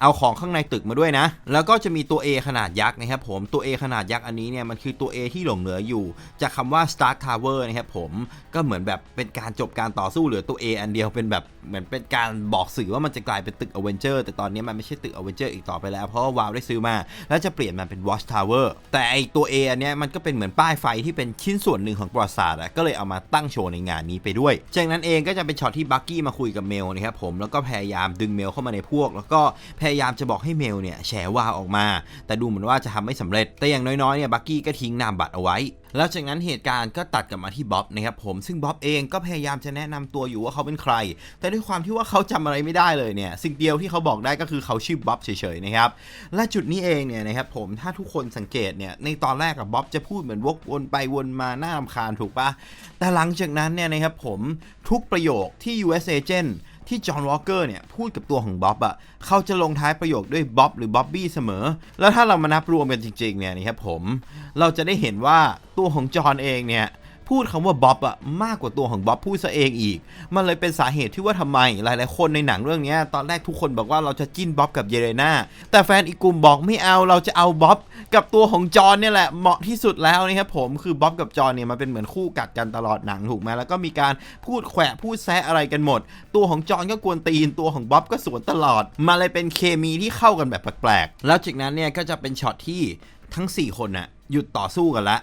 เอาของข้างในตึกมาด้วยนะ แล้วก็จะมีตัว A ขนาดยักษ์นะครับผมตัว A ขนาดยักษ์อันนี้เนี่ยมันคือตัว A ที่หลงเหลืออยู่ จากคำว่า Stark Tower นะครับผมก็เหมือนแบบเป็นการจบการต่อสู้เหลือตัว A อันเดียวเป็นแบบ เหมือนเป็นการบอกสื่อว่ามันจะกลายเป็นตึกอเวนเจอร์แต่ตอนนี้มันไม่ใช่ตึกอเวนเจอร์อีกต่อไปแล้ว เพราะว่าวาวได้ซื้อมา แล้วจะเปลี่ยนมันเป็น Watch Tower แต่ไอตัว A อันเนี้ยมันก็เป็นเหมือนป้ายไฟที่เป็นชิ้นส่วนหนึ่งของปราสตร์อะก็เลยเอามาตั้งโชว์ในงานนี้ไปด้วยจากนั้นเองก็จะเป็นช็อตที่บักกี้มาคุยกับเมลนะครับผมแล้วก็พยายามดึงเมลเข้ามาในพวก แล้วก็พยายามจะบอกให้เมลเนี่ยแฉวาวออกมา แต่ดูเหมือนว่าจะทำไม่สำเร็จแต่อย่างน้อยๆเนี่ยบักกี้ก็ทิ้งนามบัตรเอาไว้ แล้วจากนั้นเหตุการณ์ก็ตัดกลับมาที่บ๊อบนะครับผมซึ่งบ๊อบเองก็พยายามจะแนะนำตัวอยู่ว่าเขาเป็นใคร แต่ด้วยความที่ว่าเขาจำอะไรไม่ได้เลยเนี่ยสิ่งเดียวที่เขาบอกได้ก็คือเขาชื่อบ๊อบเฉยๆนะครับและจุดนี้เองเนี่ยนะครับผมถ้าทุกคนสังเกตเนี่ยในตอนแรกกับบ๊อบจะพูดเหมือนวกวนไปวนมาหน้ารำคาญถูกปะแต่หลังจากนั้นเนี่ยนะครับผมทุกประโยคที่ US Agent ที่จอห์นวอลเกอร์เนี่ยพูดกับตัวของบ๊อบอะเขาจะลงท้ายประโยคด้วยบ๊อบหรือบ๊อบบี้เสมอ แล้วถ้าเรามานับรวมกันจริงๆเนี่ยนะครับผม เราจะได้เห็นว่าตัวของจอห์นเองเนี่ย พูดคำว่าบ๊อบอะมากกว่าตัวของบ๊อบพูดซะเองอีก มันเลยเป็นสาเหตุที่ว่าทำไม หลายๆคนในหนังเรื่องนี้ตอนแรกทุกคนบอกว่าเราจะจิ้นบ๊อบกับเยเลนาแต่แฟนอีกกลุ่มบอกไม่เอาเราจะเอาบ๊อบกับตัวของจอห์นเนี่ยแหละเหมาะที่สุดแล้วนะครับผมคือบ๊อบกับจอห์นเนี่ยมันเป็นเหมือนคู่กัดกันตลอดหนังถูกไหมแล้วก็มีการพูดแขวะพูดแซะอะไรกันหมด ตัวของจอห์นก็กวนตีนตัวของบ๊อบก็สวนตลอดมาเลยเป็นเคมีที่เข้ากันแบบแปลกๆแล้วจากนั้นเนี่ยก็จะเป็นช็อตที่ทั้งสี่คนน่ะหยุดต่อสู้กันละ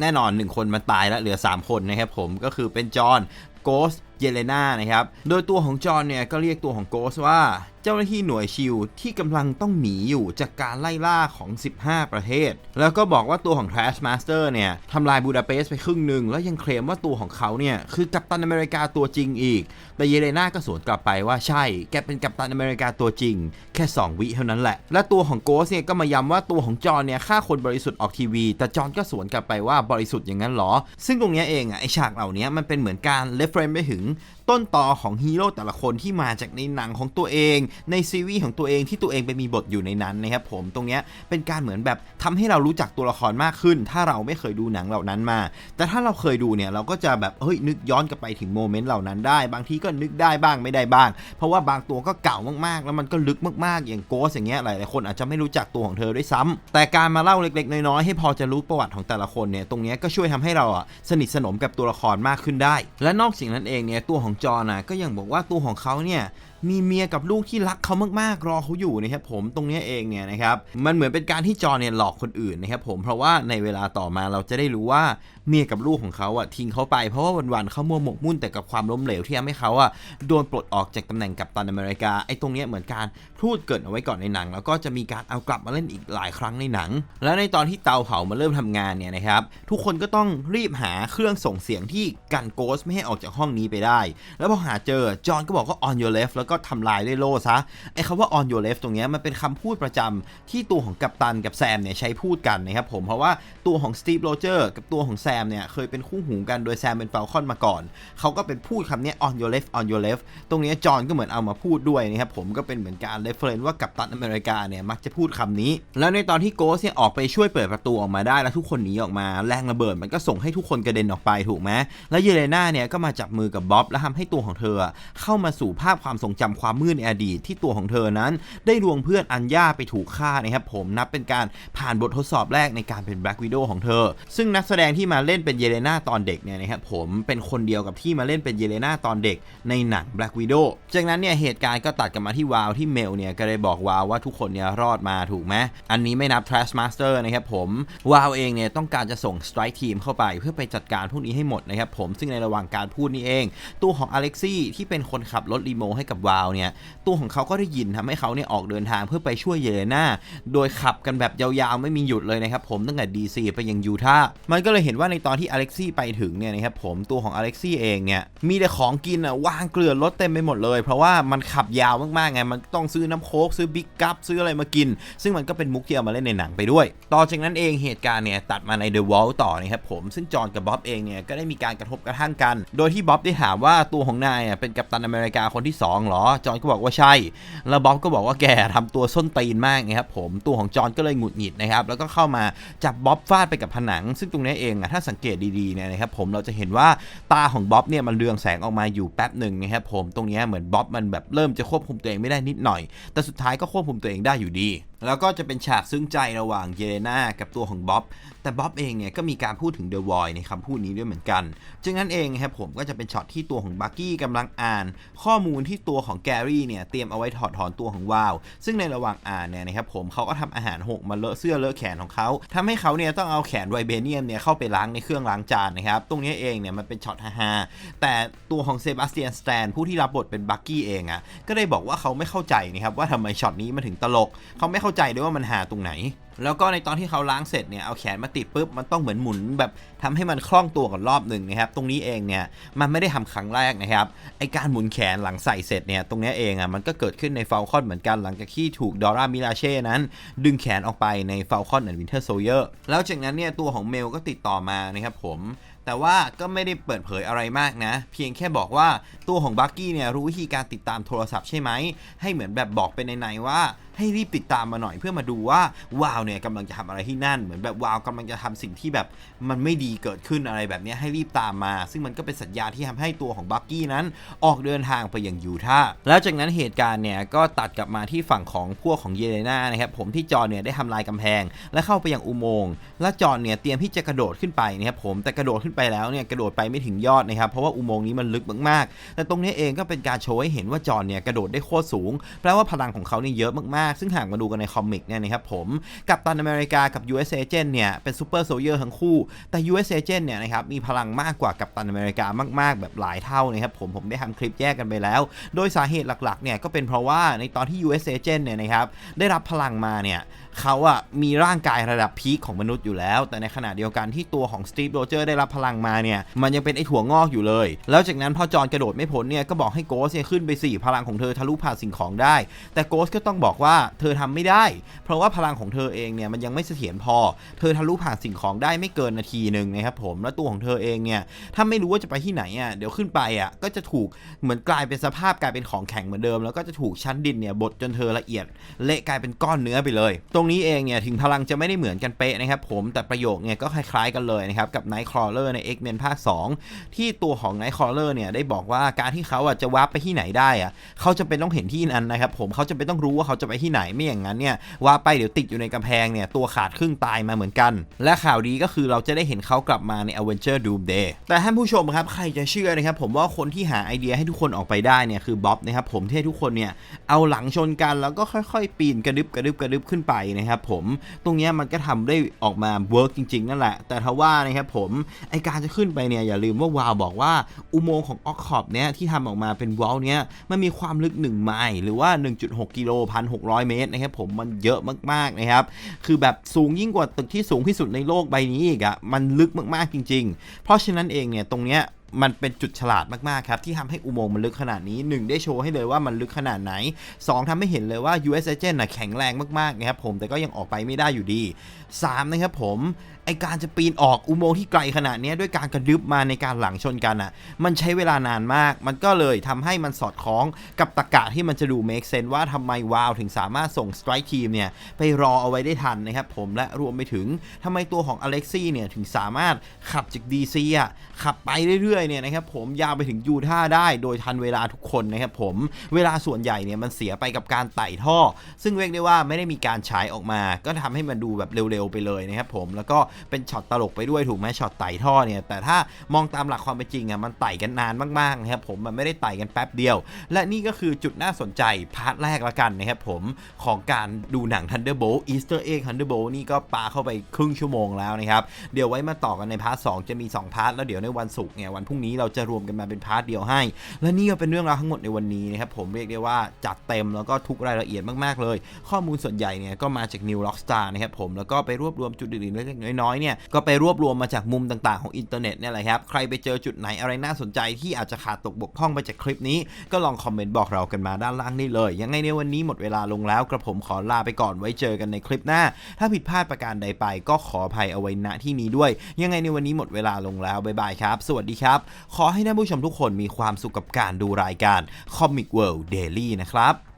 แน่นอน 1 คนมันตายแล้วเหลือ 3 คนนะครับผมก็คือเป็นจอห์นโกส เยเลนานะครับ โดยตัวของจอห์นเนี่ยก็เรียกตัวของโกสว่าเจ้าหน้าที่หน่วยชิลที่กำลังต้องหนีอยู่จากการไล่ล่าของ 15 ประเทศ แล้วก็บอกว่าตัวของ Trash Master เนี่ยทำลายบูดาเปสต์ไปครึ่งหนึ่ง แล้วยังเคลมว่าตัวของเขาเนี่ยคือกัปตันอเมริกาตัวจริงอีก แต่เยเลนาก็สวนกลับไปว่าใช่ แกเป็นกัปตันอเมริกาตัวจริง แค่ 2 วิเท่านั้นแหละ และตัวของโกสเนี่ยก็มาย้ำว่าตัวของจอห์นเนี่ยฆ่าคนบริสุทธิ์ออกทีวี แต่จอห์นก็สวนกลับไปว่าบริสุทธิ์อย่างนั้นเหรอ ซึ่งตรงนี้เองอะไอฉากเหล่านี้มันเป็นเหมือนการเลฟเฟรนไปถึง thing ต้นตอของฮีโร่แต่ละคนที่มาจากในหนังของตัวเอง ในซีรีส์ของตัวเองที่ตัวเองไปมีบทอยู่ในนั้นนะครับผมตรงเนี้ยเป็นการเหมือนแบบทำให้เรารู้จักตัวละครมากขึ้น ถ้าเราไม่เคยดูหนังเหล่านั้นมา แต่ถ้าเราเคยดูเนี่ยเราก็จะแบบเฮ้ยนึกย้อนกลับไปถึงโมเมนต์เหล่านั้นได้ บางทีก็นึกได้บ้างไม่ได้บ้าง เพราะว่าบางตัวก็เก่ามากๆ แล้วมันก็ลึกมากๆ อย่างโกสอย่างเงี้ยหลายๆคนอาจจะไม่รู้จักตัวของเธอด้วยซ้ำแต่การมาเล่าเล็ก ๆ น้อยๆให้พอจะรู้ประวัติของแต่ละคนเนี่ยตรงเนี้ยก็ช่วยทำให้เราอะสนิทสนมกับตัวละครมากขึ้นได้ และนอกจากนั้นเองเนี่ยตัวของจอห์นนะก็ยังบอกว่าตัวของเขาเนี่ยมีเมียกับลูกที่รักเขามากๆรอเขาอยู่นะครับผมตรงนี้เองเนี่ยนะครับมันเหมือนเป็นการที่จอห์นเนี่ยหลอกคนอื่นนะครับผมเพราะว่าในเวลาต่อมาเราจะได้รู้ว่าเมียกับลูกของเขาอะทิ้งเขาไปเพราะว่าวันๆเขามัวหมกมุ่นแต่กับความล้มเหลวที่ทำให้เขาอะโดนปลดออกจากตำแหน่งกัปตันอเมริกาไอ้ตรงนี้เหมือนการพูดเกิดเอาไว้ก่อนในหนัง แล้วก็จะมีการเอากลับมาเล่นอีกหลายครั้งในหนัง แล้วในตอนที่เตาเผามาเริ่มทำงานเนี่ยนะครับทุกคนก็ต้องรีบหาเครื่องส่งเสียงที่กันโกสไม่ให้ออกจากห้องนี้ไปได้ แล้วพอหาเจอจอห์นก็บอกว่า on your left แล้วก็ทำลายด้วยโล่ซะไอ้คำว่า on your left ตรงเนี้ยมันเป็นคำพูดประจำที่ตัวของกัปตันกับแซมเนี่ยใช้พูดกันนะครับผมเพราะว่าตัวของสตีฟโรเจอร์กับตัวของแซมเนี่ยเคยเป็นคู่หูกันโดยแซมเป็นฟ a ลคอนมาก่อน เขาก็เป็นพูดคำนี้ on your left on your left ตรงเนี้ยจอห์นก็เหมือนเอามาพูดด้วยนะครับผมก็เป็นเหมือนการ reference ว่ากัปตันอเมริกาเนี่ยมักจะพูดคำนี้ แล้วในตอนที่โกสเนี่ยออกไปช่วยเปิดประตูออกมาได้แล้วทุกคนหนีออกมาแรงระเบิดมันก็ส่งให้ทุกคนกระเด็นออกไปถูกไหมแล้วเยเลนาเนี่ยก็มาจับมือกับบ๊อบแล้วทำให้ตัวของเธอเข้ามาสู่ภาพความทรงจำความมืดในอดีตที่ตัวของเธอนั้น ได้ลวงเพื่อนอัญญาไปถูกฆ่านะครับผมนับเป็นการผ่านบททดสอบแรกในการเป็นแบล็กวิดโอของเธอ ซึ่งนักแสดงที่มาเล่นเป็นเยเลนาตอนเด็กเนี่ยนะครับผมเป็นคนเดียวกับที่มาเล่นเป็นเยเลนาตอนเด็กในหนัง Black Widow จากนั้นเนี่ยเหตุการณ์ก็ตัดกลับมาที่วาวที่เมลเนี่ยก็เลยบอกวาวว่าทุกคนเนี่ยรอดมาถูกไหมอันนี้ไม่นับ Trash Master นะครับผมวาวเองเนี่ยต้องการจะส่ง Strike Team เข้าไปเพื่อไปจัดการพวกนี้ให้หมดนะครับผมซึ่งในระหว่างการพูดนี่เอง ตัวของอเล็กซี่ที่เป็นคนขับรถรีโมให้กับวาวเนี่ยตัวของเขาก็ได้ยินทำให้เขาเนี่ยออกเดินทางเพื่อไปช่วยเยเลนาโดยขับกันแบบยาวๆ ไม่มีหยุดเลยนะครับผมตั้งแต่ DC ไปยังยูทาห์มันก็เลยเห็นว่าในตอนที่อเล็กซี่ไปถึงเนี่ยนะครับผมตัวของอเล็กซี่เองเนี่ยมีแต่ของกินอะวางเกลื่อนรถเต็มไปหมดเลย เพราะว่ามันขับยาวมากๆไงมันต้องซื้อน้ำโค้กซื้อบิ๊กกัปซื้ออะไรมากิน ซึ่งมันก็เป็นมุกที่เอามาเล่นในหนังไปด้วย ต่อจากนั้นเองเหตุการณ์เนี่ยตัดมาใน The Wall ต่อนะครับผมซึ่งจอห์นกับบ๊อบเองเนี่ยก็ได้มีการกระทบกระทั่งกัน โดยที่บ๊อบได้ถามว่าตัวของนายอะเป็นกัปตันอเมริกาคนที่สองเหรอจอห์นก็บอกว่าใช่ แล้วบ๊อบก็บอกว่าแกทำตัวส้นตีนมากนะครับผมตัวของจอห์นก็เลยหงุดหงิดนะครับแล้วก็เข้ามาจับบ๊อบฟาดไปกับผนัง ซึ่งตรงนี้เองอะถ้าสังเกตดีๆเนี่ยนะครับผมเราจะเห็นว่าตาของบ๊อบเนี่ยมันเรืองแสงออกมาอยู่แป๊บหนึ่งนะครับผมตรงนี้เหมือนบ๊อบมันแบบเริ่มจะควบคุมตัวเองไม่ได้นิดหน่อย แต่สุดท้ายก็ควบคุมตัวเองได้อยู่ดี แล้วก็จะเป็นฉากซึ้งใจระหว่างเยเลนากับตัวของบ๊อบ แต่บ๊อบเองเนี่ยก็มีการพูดถึงเดอะวอยในคำพูดนี้ด้วยเหมือนกันจึงนั้นเองนะครับผมก็จะเป็นช็อตที่ตัวของบักกี้กำลังอ่าน ข้อมูลที่ตัวของแกรี่เนี่ยเตรียมเอาไว้ถอดถอนตัวของวาว ซึ่งในระหว่างอ่านเนี่ยนะครับผมเขาก็ทำอาหารหกมาเลอะเสื้อเลอะแขนของเขาทำให้เขาเนี่ยต้องเอาแขนไวเบเนียมเนี่ยเข้าไปล้างในเครื่องล้างจานนะครับตรงนี้เองเนี่ยมันเป็นช็อตฮาแต่ตัวของเซบาสเตียนสแตนผู้ที่รับบทเป็นบักกี้เองอะ่ะก็ได้บอกว่าเขาไม่เข้าใจนะครับว่าทำไมช็อตนี้มันถึงตลกเขาไม่เข้าาใจด้วยว่ามันหาตรงไหน แล้วก็ในตอนที่เขาล้างเสร็จเนี่ยเอาแขนมาติดปุ๊บมันต้องเหมือนหมุนแบบทำให้มันคล่องตัวก่อนรอบหนึ่งนะครับตรงนี้เองเนี่ยมันไม่ได้ทำครั้งแรกนะครับไอการหมุนแขนหลังใส่เสร็จเนี่ยตรงนี้เองอะมันก็เกิดขึ้นในฟลคอนเหมือนกันหลังจากที่ถูกดอร่ามิลาเช่นั้น ดึงแขนออกไปในฟลคอนแอนด์วินเทอร์โซเยอร์แล้วจากนั้นเนี่ยตัวของเมลก็ติดต่อมานะครับผมแต่ว่าก็ไม่ได้เปิดเผยอะไรมากนะ เพียงแค่บอกว่าตัวของบักกี้เนี่ยรู้วิธีการติดตามโทรศัพท์ใช่ไหม ให้เหมือนแบบบอกไปในๆว่า ให้รีบติดตามมาหน่อยเพื่อมาดูว่าวาวเนี่ยกำลังจะทำอะไรที่นั่น เหมือนแบบวาวกำลังจะทำสิ่งที่แบบมันไม่ดีเกิดขึ้นอะไรแบบนี้ให้รีบตามมา ซึ่งมันก็เป็นสัญญาที่ทำให้ตัวของบักกี้นั้น ออกเดินทางไปยังยูทาห์แล้วจากนั้นเหตุการณ์เนี่ยก็ตัดกลับมาที่ฝั่งของพวกของเยเลนานะครับผมที่จอเนี่ยได้ทำลายกำแพง และเข้าไปยังอุโมงค์และจอเนี่ยเตรียมที่จะกระโดดขึ้นไปนะครับผมแต่กระโดดขึ้นไปแล้วเนี่ยกระโดดไปไม่ถึงยอดนะครับเพราะว่าอุโมงค์นี้มันลึกมากๆ แต่ตรงนี้เองก็เป็นการโชว์ให้เห็นว่าจอเนี่ยกระโดดได้โคตรสูงแปลว่าพลังของเขาเนี่ยเยอะมากๆซึ่งหากมาดูกันในคอมิกเนี่ยนะครับผมกับตันอเมริกากับ US Agent เนี่ยเป็นซูเปอร์โซเยอร์ทั้งคู่ แต่ US Agent เนี่ยนะครับมีพลังมากกว่ากับตันอเมริกามาก ๆ แบบหลายเท่านะครับผมผมได้ทำคลิปแยกกันไปแล้ว โดยสาเหตุหลักๆเนี่ยก็เป็นเพราะว่าในตอนที่ US Agent เนี่ยนะครับได้รับพลังมาเนี่ย เขาอะมีร่างกายระดับพีคของมนุษย์อยู่แล้ว แต่ในขณะเดียวกันที่ตัวของสตีฟโรเจอร์ได้รับพลังมาเนี่ยมันยังเป็นไอถั่วงอกอยู่เลย แล้วจากนั้นพอจอนกระโดดไม่พ้นเนี่ยก็บอกให้โกสเนี่ยขึ้นไปสี่พลังของเธอทะลุผ่านสิ่งของได้ แต่โกสก็ต้องบอกว่าเธอทำไม่ได้ เพราะว่าพลังของเธอเองเนี่ยมันยังไม่เสถียรพอ เธอทะลุผ่านสิ่งของได้ไม่เกินนาทีหนึ่งนะครับผมแล้วตัวของเธอเองเนี่ยถ้าไม่รู้ว่าจะไปที่ไหนอะเดี๋ยวขึ้นไปอะก็จะถูกเหมือนกลายเป็นสภาพกลายเป็นของแข็งเหมือนเดิม แล้วก็จะถูกชั้นดินเนี่ยบดจนเธอละเอียดเละกลายเป็นก้อนเนื้อไปเลย ตรงนี้เองเนี่ยถึงพลังจะไม่ได้เหมือนกันเป๊ะนะครับผมแต่ประโยคเนี่ยก็คล้ายๆกันเลยนะครับกับ Nightcrawler ใน X-Men ภาค 2 ที่ตัวของ Nightcrawler เนี่ยได้บอกว่าการที่เขาอะจะวาร์ปไปที่ไหนได้อะเขาจะเป็นต้องเห็นที่นั้นนะครับผมเขาจะเป็นต้องรู้ว่าเขาจะไปที่ไหนไม่อย่างนั้นเนี่ยวาร์ปไปเดี๋ยวติดอยู่ในกำแพงเนี่ยตัวขาดครึ่งตายมาเหมือนกัน และข่าวดีก็คือเราจะได้เห็นเขากลับมาใน Avenger Doomsday แต่ท่านผู้ชมครับใครจะเชื่อนะครับผมว่าคนที่หาไอเดียให้ทุกคนออกไปได้เนี่ยคือบ๊อบนะครับผมที่ให้ทุกคนเนี่ยเอาหลังชนกันแล้วก็ค่อยๆ ปีนกระดึบกระดึบกระดึบขึ้นไปนะครับผมตรงนี้มันก็ทำได้ออกมาเวิร์กจริง ๆ นั่นแหละ แต่ทว่านะครับผมไอการจะขึ้นไปเนี่ยอย่าลืมว่าวาวบอกว่าอุโมงค์ของออกคอบเนี่ยที่ทำออกมาเป็นวอลเนี้ยมันมีความลึก 1 ไมล์หรือว่า 1.6 กิโลพันหกเมตรนะครับผมมันเยอะมากๆนะครับคือแบบสูงยิ่งกว่าตึกที่สูงที่สุดในโลกใบนี้อีกอะมันลึกมากๆจริง ๆ เพราะฉะนั้นเองเนี่ยตรงเนี้ย มันเป็นจุดฉลาดมากๆครับที่ทำให้อุโมงค์มันลึกขนาดนี้ 1 ได้โชว์ให้เลยว่ามันลึกขนาดไหน 2ทำให้เห็นเลยว่า US Agent นะแข็งแรงมากๆนะครับผมแต่ก็ยังออกไปไม่ได้อยู่ดี 3 นะครับผม ไอการจะปีนออกอุโมงค์ที่ไกลขนาดนี้ด้วยการกระดึบมาในการหลังชนกันอะ มันใช้เวลานานมาก มันก็เลยทำให้มันสอดคล้องกับตะกะที่มันจะดู make sense ว่าทำไมวาวถึงสามารถส่ง strike team เนี่ยไปรอเอาไว้ได้ทันนะครับผมและรวมไปถึงทำไมตัวของอเล็กซี่เนี่ยถึงสามารถขับจาก DC อะขับไปเรื่อยๆเนี่ยนะครับผมยาวไปถึงยูท่าได้โดยทันเวลาทุกคนนะครับผมเวลาส่วนใหญ่เนี่ยมันเสียไปกับการไต่ท่อ ซึ่งเรียกได้ว่าไม่ได้มีการฉายออกมา ก็ทำให้มันดูแบบเร็วๆไปเลยนะครับผมแล้วก็เป็นช็อตตลกไปด้วยถูกไหมช็อตไต่ท่อเนี่ยแต่ถ้ามองตามหลักความเป็นจริงอะมันไต่กันนานมากๆนะครับผมมันไม่ได้ไต่กันแป๊บเดียว และนี่ก็คือจุดน่าสนใจพาร์ทแรกละกันนะครับผมของการดูหนัง Thunderbolt Easter Egg Thunderbolt นี่ก็ปาเข้าไปครึ่งชั่วโมงแล้วนะครับเดี๋ยวไว้มาต่อกันในพาร์ท2จะมี 2 พาร์ทแล้วเดี๋ยวในวันศุกร์เนี่ยวันพรุ่งนี้เราจะรวมกันมาเป็นพาร์ทเดียวให้ และนี่ก็เป็นเรื่องราวทั้งหมดในวันนี้นะครับผมเรียกได้ว่าจัดเต็มแล้วก็ทุกรายละเอียดมากๆเลย ข้อมูลส่วนใหญ่เนี่ยก็มาจาก New Rockstar นะครับผมแล้วก็ไปรวบรวมจุดอื่นๆเล็กๆน้อยๆเนี่ยก็ไปรวบรวมมาจากมุมต่างๆของอินเทอร์เน็ตเนี่ยแหละครับใครไปเจอจุดไหนอะไรน่าสนใจที่อาจจะขาดตกบกพร่องไปจากคลิปนี้ ก็ลองคอมเมนต์บอกเรากันมาด้านล่างได้เลย ยังไงในวันนี้หมดเวลาลงแล้วกระผมขอลาไปก่อนไว้เจอกันในคลิปหน้า ถ้าผิดพลาดประการใดไปก็ขออภัยเอาไว้ณที่นี้ด้วย ยังไงในวันนี้หมดเวลาลงแล้วบ๊ายบายครับ สวัสดีครับ ขอให้ท่านผู้ชมทุกคนมีความสุขกับการดูรายการ Comic World Daily นะครับ